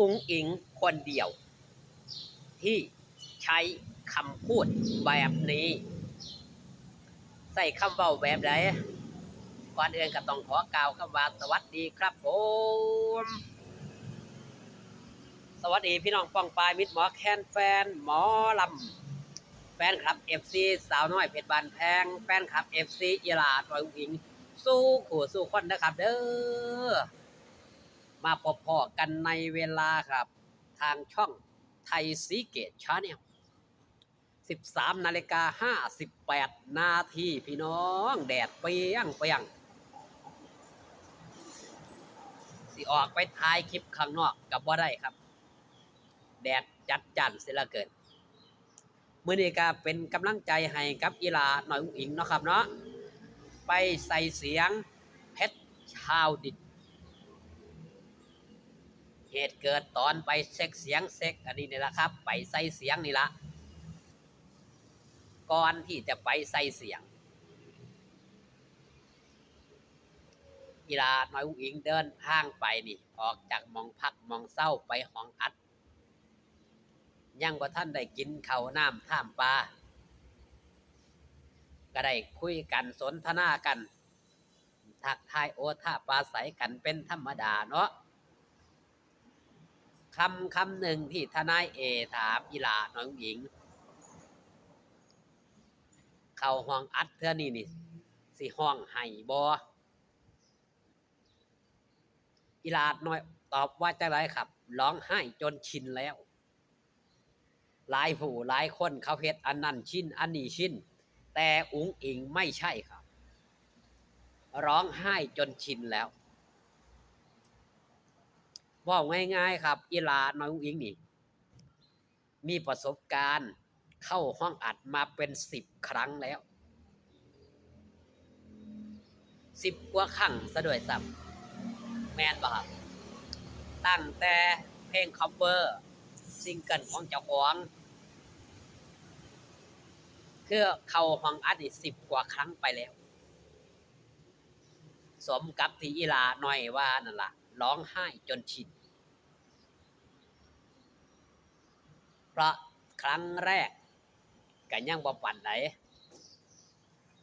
อุงอิงคนเดียว ที่ใช้คำพูดแบบนี้ ใส่คำเว้าแบบใดก่อนอื่นก็ต้องขอกล่าวคำว่าสวัสดีครับผมสวัสดีพี่น้องป้องปลายมิตรหมอแคนแฟนหมอลำแฟนคลับ FC สาวน้อยเพชรบานแพงแฟนคลับ FC อีลาดอยอุ๋งอิง สู้ขู่สู้คนนะครับเด้อ มาพบพอกันในเวลาครับ ทางช่องไทยสีเกตชาแนล13 นาฬิกา 58 นาทีพี่น้อง แดดเปรี้ยงเปรี้ยง สิออกไปถ่ายคลิปข้างนอกกับว่าได้ครับ แดดจัดจันเสียละเกินมื้อนี้ก็เป็นกำลังใจให้กับอีลาหน่อยอุ้งอิงเนาะครับเนาะไปใส่เสียงเพชรชาวดิน เหตุเกิดตอนไปเช็คเสียงเช็คอันนี้นี่แหละครับ ไปใส่เสียงนี่ละก่อนที่จะไปใส่เสียงอีหลาหน่อยอุ้งอิงเดินทางไปนี่ ออกจากมองพักมองเศร้าไปห้องอัด ยังบ่ท่านได้กินข้าวน้ำท่ามปลาก็ได้คุยกันสนทนากัน ทักทายโอท่าปลาใสกันเป็นธรรมดาเนาะ คำคำหนึ่งที่ทนายเอถามอีหลาน้องหญิง เข้าห้องอัดเท่านี้นี่สิห้องให้บออีหลาน้อยตอบว่าจะไรครับ ร้องไห้จนชินแล้วหลายผู้หลายคนเขาเฮ็ดอันนั้นชินอันนี้ชินแต่อุ๋งอิงไม่ใช่ครับ ร้องไห้จนชินแล้ว บอกง่ายๆครับ อีลาน้อยอุ๋งอิงนี่ มีประสบการณ์เข้าห้องอัดมาเป็นสิบครั้งแล้วสิบกว่าครั้งซะด้วยซ้ำแมนบ่ครับ ตั้งแต่เพลง cover ซิงเกิลของเจ้าของคือเข้าห้องอัดนี่สิบกว่าครั้งไปแล้ว สมกับที่อีลาหน่อยว่านั่นล่ะ ร้องไห้จนชิน เพราะครั้งแรกก็ยังบ่ปั่นไหน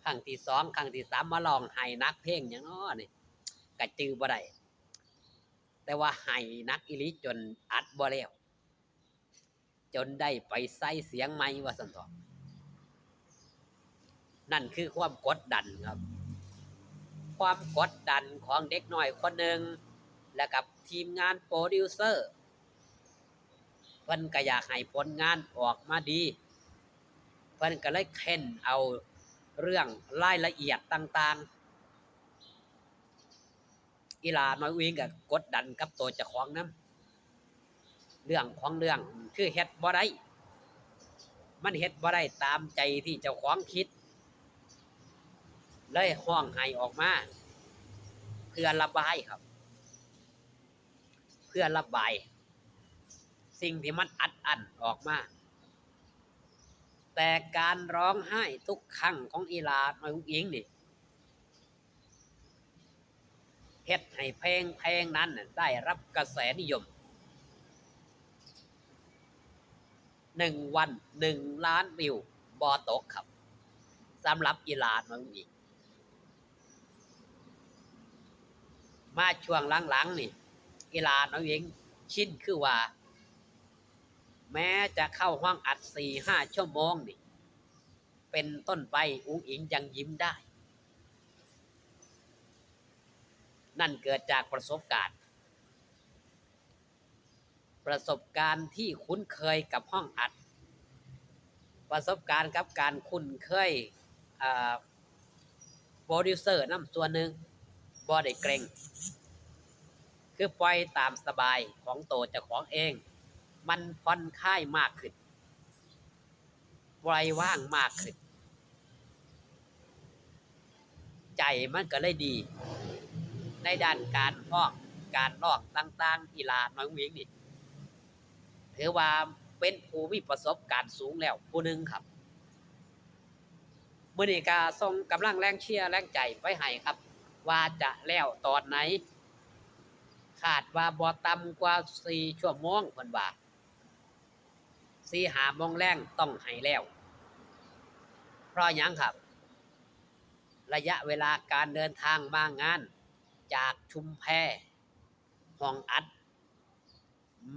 ครั้งที่สองครั้งที่สามมาลองไห้นักเพลงอย่างน้อนี่ก็จือบ่ได้แต่ว่าไห้นักอิลิจนอัดบ่แล้วจนได้ไปใส่เสียงใหม่ว่าสันตอนั่นคือความกดดันครับ ความกดดันของเด็กน้อยคนหนึ่ง และกับทีมงานโปรดิวเซอร์เพิ่นก็อยากให้ผลงานออกมาดี เพิ่นก็เลยเค้นเอาเรื่องรายละเอียดต่างๆ อีลาน้อยวิ่งกับกดดันกับตัวเจ้าของนํเรื่องของเรื่องคือเฮ็ดบ่ได้มันเฮ็ดบ่ได้ตามใจที่เจ้าของคิด เลยห้องไห้ออกมา เพื่อระบายครับ เพื่อระบาย สิ่งที่มันอัดอั้นออกมา แต่การร้องไห้ทุกครั้งของอีลาหน่อยอุ้งอิงนี่เฮ็ดให้เพลงเพลงนั้นได้รับกระแสนิยมหนึ่งวันหนึ่งล้านวิวบอตกครับสำหรับอีลาน้องอีก มาช่วงหลังๆนี่ อีลาน้องเองชินคือว่า แม้จะเข้าห้องอัดสี่ห้าชั่วโมงนี่ เป็นต้นไปอุ้งอิงยังยิ้มได้ นั่นเกิดจากประสบการณ์ ประสบการณ์ที่คุ้นเคยกับห้องอัด ประสบการณ์กับการคุ้นเคยโปรดิวเซอร์น้ำส่วนหนึ่งบ่ได้เกรง คือปล่อยตามสบายของโตจ้าของเอง มันผ่อนคลายมากขึ้นปล่อยว่างมากขึ้น ใจมันก็เลยดี ในด้านการห้องการลอกต่างๆกีฬาน้อยวิ่งนี่ถือว่าเป็นผู้มีประสบการณ์สูงแล้วผู้หนึ่งครับมือนี้กาส่งกำลังแรงเชียร์แรงใจไว้ให้ครับ ว่าจะแล้วตอนไหน คาดว่าบ่ต่ำกว่า4ชั่วโมงเพิ่นว่า4 5โมงแรงต้องให้แล้ว เพราะยังครับ ระยะเวลาการเดินทางมางาน จากชุมแพห้องอัด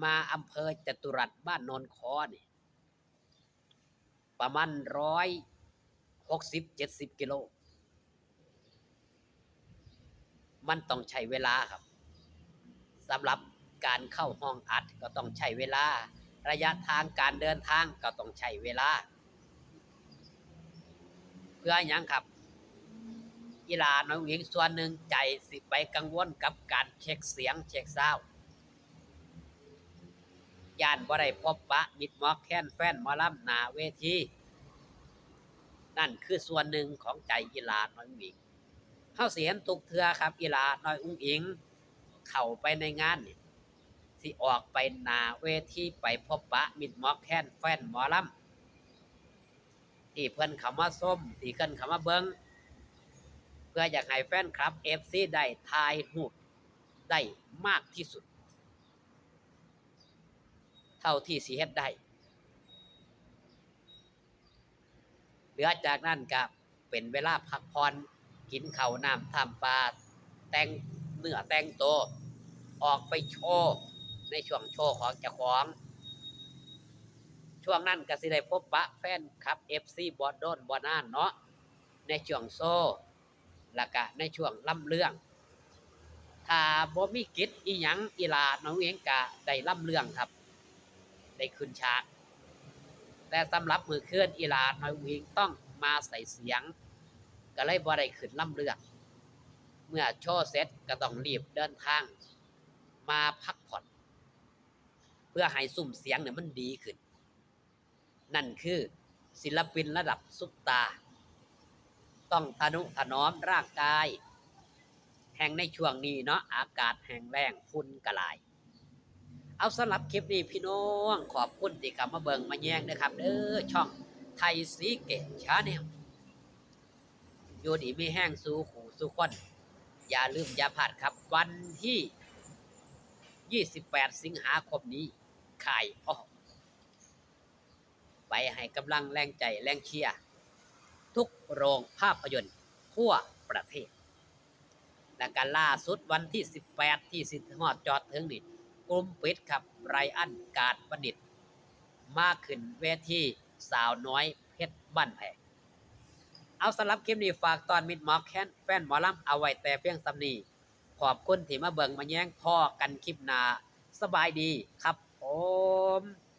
มาอำเภอจตุรัสบ้านนนคอนี่ประมาณร้อยหกสิบเจ็ดสิบกิโล มันต้องใช้เวลาครับ สำหรับการเข้าห้องอัดก็ต้องใช้เวลา ระยะทางการเดินทางก็ต้องใช้เวลา เพื่อยังครับกีฬาน้องหญิงส่วนหนึ่งใจสิไปกังวลกับการเช็คเสียงเช็คซาวด์ย่านบ่ได้พบปะมิดมอกแค้นแฟนมอลำหนาเวทีนั่นคือส่วนหนึ่งของใจกีฬาน้อยอุ้งอิงเฮาเสิเห็นตุกเทือครับกีฬาน้อยอุ้งอิง เข้าไปในงานนี่สิออกไปนาเวทีไปพบปะมิดมอกแค้นแฟนหมอลำที่เพิ่นเข้ามาส้มที่เพิ่นเข้ามาเบิงเพื่ออยากให้แฟนคลับ FC ได้ถ่ายรูได้มากที่สุด เท่าที่สิเฮ็ดได้เหลือจากนั้นก็เป็นเวลาพักผ่อนกินข้าวน้ำทำปลาแต่ง เนื้อแต่งตัวออกไปโชว์ในช่วงโชว์ของเจ้าของ ช่วงนั้นก็สิได้พบปะแฟนคลับ FC บอดโดนบอนานเนาะในช่วงโซ่แล้วก็ในช่วงล่ำเรื่อง ถ้าบ่มีกิจอีหยังอีลาน้องเองก็ได้ล่ำเรื่องครับ ได้ขึ้นฉาก แต่สำหรับมือเคลื่อนอีลาน้อยเองต้องมาใส่เสียง ก็เลยบ่ได้ขึ้นล่ำเรื่อง เมื่อโชว์เสร็จก็ต้องรีบเดินทาง มาพักผ่อน เพื่อให้สุ่มเสียงเนี่ยมันดีขึ้น นั่นคือศิลปินระดับซุปตา ต้องทนุถนอมร่างกาย แห่งในช่วงนี้เนาะอากาศแห้งแล้งฝุ่นกระลาย เอาสำหรับคลิปนี้พี่น้องขอบคุณที่เข้ามาเบิงมาแย่งนะครับเด้อช่องไทยสีเกตชาแนลอยู่ดีไม่แห้งสู่ขู่สู่คน อย่าลืมอย่าพลาดครับ วันที่ 28 สิงหาคมนี้ขายออกไปให้กำลังแรงใจแรงเชียร์ทุกโรงภาพยนตร์ทั่วประเทศ และการล่าสุดวันที่ 18 ที่สิทฮอดจอดถึงนี่กลุ่มปิดครับไรอันการประดิษฐ์มาขึ้นเวทีสาวน้อยเพชรบ้านแพง เอาสำหรับคลิปนี้ฝากตอนมิดหมอแค้นแฟนหมอลำเอาไว้แต่เพียงสำนีขอบคุณที่มาเบิ่งมาแย่งพ่อกันคลิปหนาสบายดีครับผม